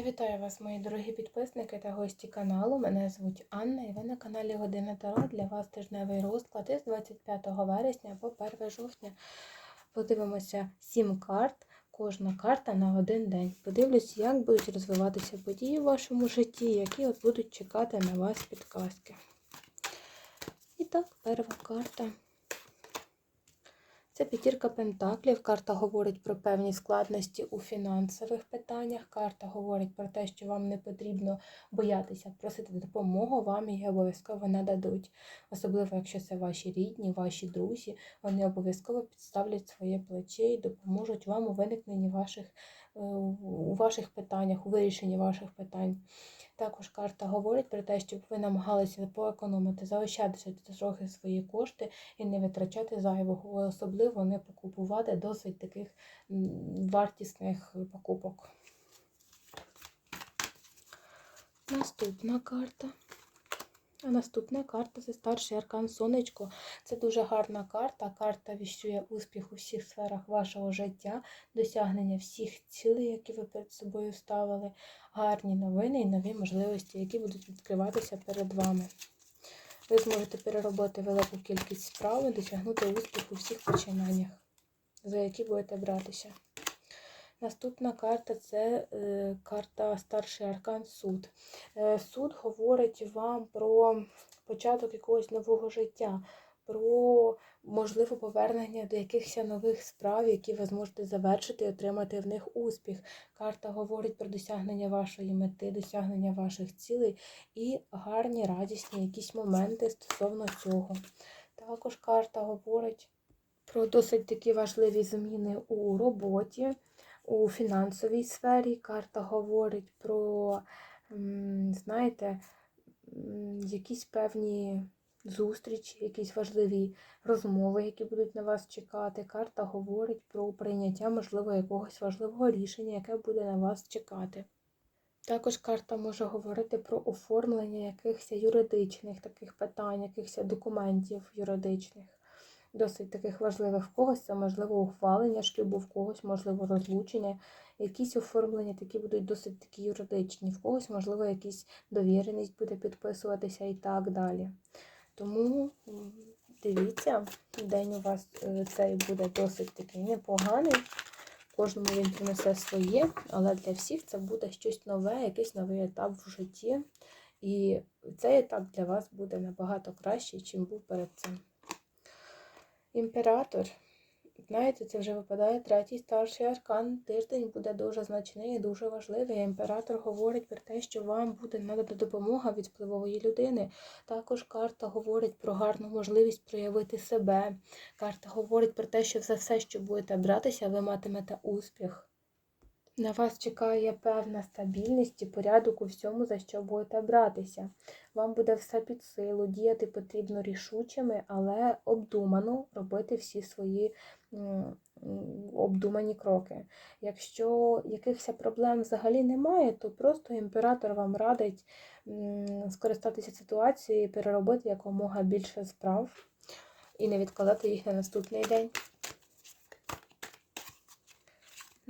Я вітаю вас, мої дорогі підписники та гості каналу. Мене звуть Анна і ви на каналі Година Таро. Для вас тижневий розклад із 25 вересня по 1 жовтня. Подивимося 7 карт, кожна карта на один день. Подивлюсь, як будуть розвиватися події в вашому житті, які от будуть чекати на вас підказки. І так, перша карта. Це п'ятірка пентаклів. Карта говорить про певні складності у фінансових питаннях. Карта говорить про те, що вам не потрібно боятися просити допомогу, вам її обов'язково нададуть. Особливо, якщо це ваші рідні, ваші друзі, вони обов'язково підставлять своє плече і допоможуть вам у виникненні ваших у ваших питаннях, у вирішенні ваших питань. Також карта говорить про те, щоб ви намагалися поекономити, заощадити трохи свої кошти і не витрачати зайвого, особливо не покупувати досить таких вартісних покупок. Наступна карта. А наступна карта це старший аркан Сонечко. Це дуже гарна карта. Карта віщує успіх у всіх сферах вашого життя, досягнення всіх цілей, які ви перед собою ставили, гарні новини і нові можливості, які будуть відкриватися перед вами. Ви зможете переробити велику кількість справ і досягнути успіху у всіх починаннях, за які будете братися. Наступна карта це е, карта Старший Аркан Суд. Е, суд говорить вам про початок якогось нового життя, про можливе повернення до якихось нових справ, які ви зможете завершити і отримати в них успіх. Карта говорить про досягнення вашої мети, досягнення ваших цілей і гарні, радісні якісь моменти стосовно цього. Також карта говорить про досить такі важливі зміни у роботі у фінансовій сфері. Карта говорить про, знаєте, якісь певні зустрічі, якісь важливі розмови, які будуть на вас чекати. Карта говорить про прийняття, можливо, якогось важливого рішення, яке буде на вас чекати. Також карта може говорити про оформлення якихось юридичних таких питань, якихось документів юридичних досить таких важливих в когось, це можливо ухвалення шлюбу, в когось, можливо, розлучення, якісь оформлення такі будуть досить такі юридичні, в когось, можливо, якісь довіреність буде підписуватися і так далі. Тому дивіться, день у вас е, цей буде досить такий непоганий. Кожному він принесе своє, але для всіх це буде щось нове, якийсь новий етап в житті. І цей етап для вас буде набагато кращий, чим був перед цим. Імператор. Знаєте, це вже випадає третій старший аркан. Тиждень буде дуже значний і дуже важливий. Імператор говорить про те, що вам буде надана допомога від впливової людини. Також карта говорить про гарну можливість проявити себе. Карта говорить про те, що за все, що будете братися, ви матимете успіх. На вас чекає певна стабільність і порядок у всьому, за що будете братися. Вам буде все під силу, діяти потрібно рішучими, але обдумано робити всі свої обдумані кроки. Якщо якихось проблем взагалі немає, то просто імператор вам радить скористатися ситуацією і переробити якомога більше справ і не відкладати їх на наступний день.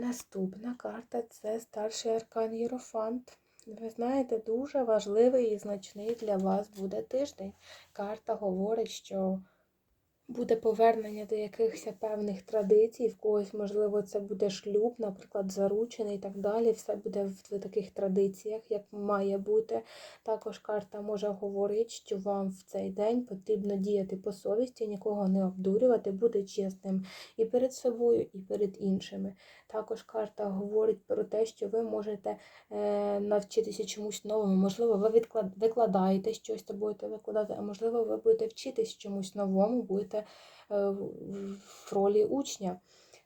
Наступна карта це старший аркан Єрофант. Ви знаєте, дуже важливий і значний для вас буде тиждень. Карта говорить, що буде повернення до якихось певних традицій, в когось, можливо, це буде шлюб, наприклад, заручений і так далі. Все буде в таких традиціях, як має бути. Також карта може говорити, що вам в цей день потрібно діяти по совісті, нікого не обдурювати, бути чесним і перед собою, і перед іншими. Також карта говорить про те, що ви можете е, навчитися чомусь новому. Можливо, ви викладаєте щось, то будете викладати, а можливо, ви будете вчитись чомусь новому, будете Е, в ролі учня.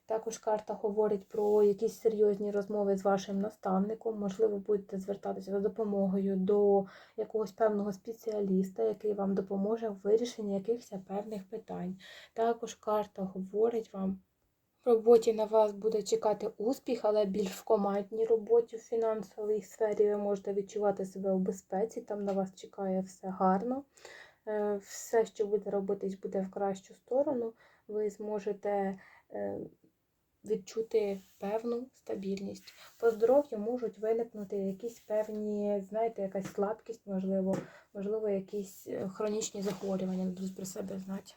Також карта говорить про якісь серйозні розмови з вашим наставником, можливо, будете звертатися за допомогою до якогось певного спеціаліста, який вам допоможе в вирішенні якихось певних питань. Також карта говорить вам. В роботі на вас буде чекати успіх, але більш в командній роботі в фінансовій сфері ви можете відчувати себе у безпеці, там на вас чекає все гарно. Е, все, що буде робитись, буде в кращу сторону. Ви зможете е, відчути певну стабільність. По здоров'ю можуть виникнути якісь певні, знаєте, якась слабкість, можливо, можливо, якісь е, хронічні захворювання, будуть про себе знати.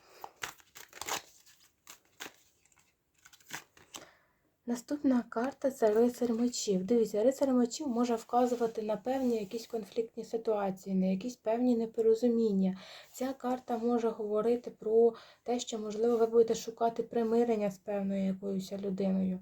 Наступна карта це рицар мечів. Дивіться, рицар мечів може вказувати на певні якісь конфліктні ситуації, на якісь певні непорозуміння. Ця карта може говорити про те, що, можливо, ви будете шукати примирення з певною якоюсь людиною.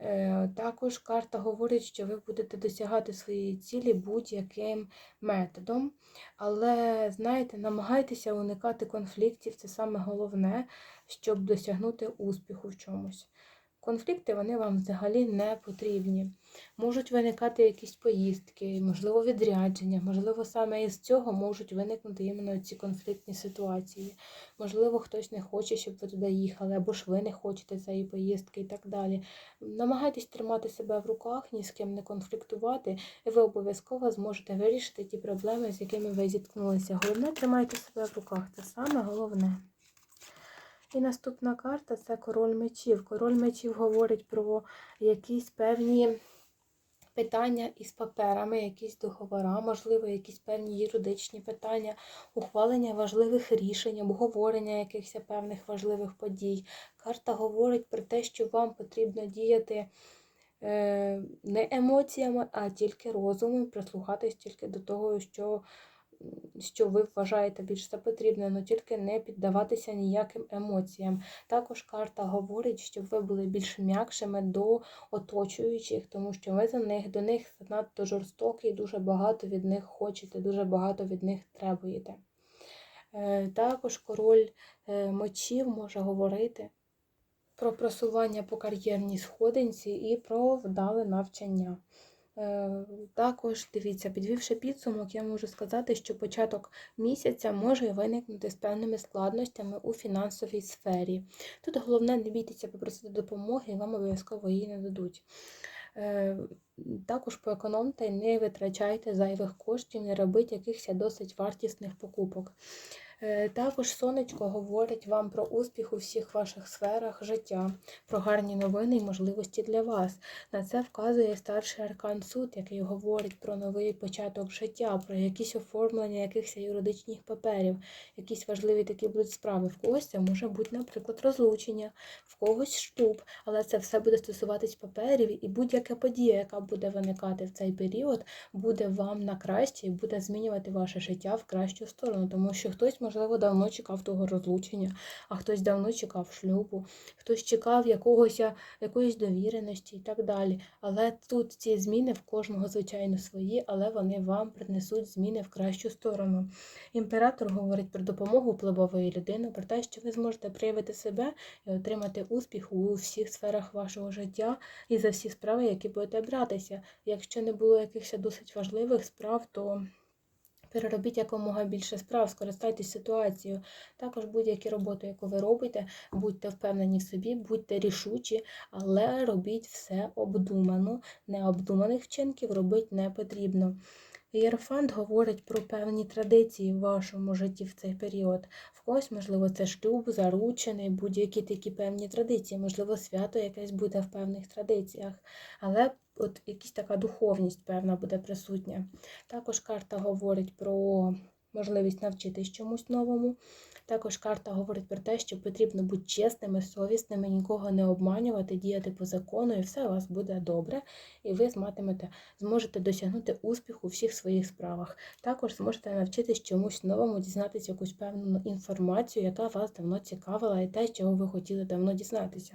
Е, Також карта говорить, що ви будете досягати своєї цілі будь-яким методом. Але, знаєте, намагайтеся уникати конфліктів, це саме головне, щоб досягнути успіху в чомусь. Конфлікти вони вам взагалі не потрібні. Можуть виникати якісь поїздки, можливо, відрядження, можливо, саме із цього можуть виникнути іменно ці конфліктні ситуації. Можливо, хтось не хоче, щоб ви туди їхали, або ж ви не хочете цієї поїздки і так далі. Намагайтесь тримати себе в руках, ні з ким не конфліктувати, і ви обов'язково зможете вирішити ті проблеми, з якими ви зіткнулися. Головне, тримайте себе в руках. Це саме головне. І наступна карта це король мечів. Король мечів говорить про якісь певні питання із паперами, якісь договори, можливо, якісь певні юридичні питання, ухвалення важливих рішень, обговорення якихось певних важливих подій. Карта говорить про те, що вам потрібно діяти е, не емоціями, а тільки розумом, прислухатись тільки до того, що що ви вважаєте більш за потрібне, але тільки не піддаватися ніяким емоціям. Також карта говорить, щоб ви були більш м'якшими до оточуючих, тому що ви за них до них надто жорстокі, дуже багато від них хочете, дуже багато від них требуєте. Е, також король е, мечів може говорити про просування по кар'єрній сходинці і про вдале навчання. Е, також дивіться, підвівши підсумок, я можу сказати, що початок місяця може виникнути з певними складностями у фінансовій сфері. Тут головне не бійтеся попросити допомоги, і вам обов'язково її не дадуть. Е, також поекономте не витрачайте зайвих коштів, не робіть якихось досить вартісних покупок. Е, також сонечко говорить вам про успіх у всіх ваших сферах життя, про гарні новини і можливості для вас. На це вказує старший аркан суд, який говорить про новий початок життя, про якісь оформлення якихось юридичних паперів, якісь важливі такі будуть справи. В когось це може бути, наприклад, розлучення, в когось штуб, але це все буде стосуватись паперів, і будь-яка подія, яка буде виникати в цей період, буде вам на краще і буде змінювати ваше життя в кращу сторону, тому що хтось може можливо, давно чекав того розлучення, а хтось давно чекав шлюбу, хтось чекав якогось, якоїсь довіреності і так далі. Але тут ці зміни в кожного, звичайно, свої, але вони вам принесуть зміни в кращу сторону. Імператор говорить про допомогу впливової людини, про те, що ви зможете проявити себе і отримати успіх у всіх сферах вашого життя і за всі справи, які будете братися. Якщо не було якихось досить важливих справ, то Переробіть якомога більше справ, скористайтесь ситуацією. Також будь-які роботи, яку ви робите, будьте впевнені в собі, будьте рішучі, але робіть все обдумано. Необдуманих вчинків робити не потрібно. Єрофант говорить про певні традиції в вашому житті в цей період. В когось, можливо, це шлюб, заручений, будь-які такі певні традиції, можливо, свято якесь буде в певних традиціях. Але от якась така духовність, певна, буде присутня. Також карта говорить про можливість навчитись чомусь новому. Також карта говорить про те, що потрібно бути чесними, совісними, нікого не обманювати, діяти по закону, і все у вас буде добре, і ви зматимете, зможете досягнути успіху у всіх своїх справах. Також зможете навчитись чомусь новому, дізнатися якусь певну інформацію, яка вас давно цікавила, і те, чого ви хотіли давно дізнатися.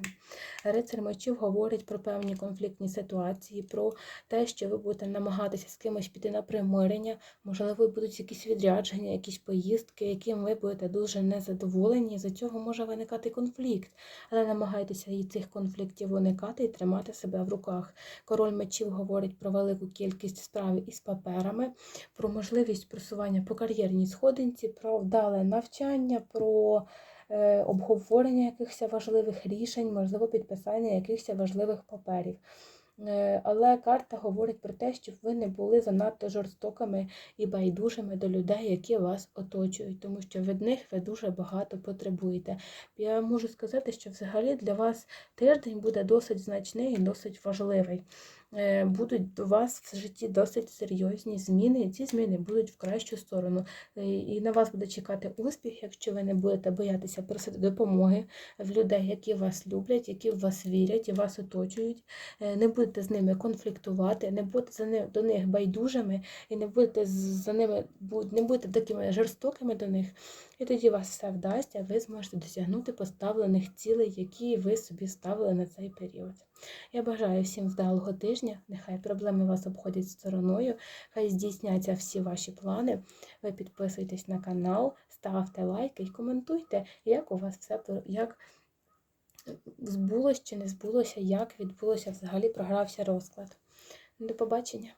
Рицар мечів говорить про певні конфліктні ситуації, про те, що ви будете намагатися з кимось піти на примирення, можливо, будуть якісь відрядження, якісь поїздки, яким ви будете дуже незадоволені, за цього може виникати конфлікт, але намагайтеся і цих конфліктів уникати і тримати себе в руках. Король мечів говорить про велику кількість справ із паперами, про можливість просування по кар'єрній сходинці, про вдале навчання, про е, обговорення якихось важливих рішень, можливо, підписання якихось важливих паперів. Е, Але карта говорить про те, щоб ви не були занадто жорстокими і байдужими до людей, які вас оточують, тому що від них ви дуже багато потребуєте. Я можу сказати, що взагалі для вас тиждень буде досить значний і досить важливий. Е, Будуть до вас в житті досить серйозні зміни, ці зміни будуть в кращу сторону. Е, І на вас буде чекати успіх, якщо ви не будете боятися просити допомоги в людей, які вас люблять, які в вас вірять і вас оточують. Е, Не будете з ними конфліктувати, не будете до них байдужими і не будете за ними не будете такими жорстокими до них. І тоді вас все вдасться, ви зможете досягнути поставлених цілей, які ви собі ставили на цей період. Я бажаю всім вдалого тижня. Нехай проблеми вас обходять стороною, хай здійсняться всі ваші плани. Ви підписуйтесь на канал, ставте лайки і коментуйте, як у вас все як збулось чи не збулося, як відбулося взагалі програвся розклад. До побачення!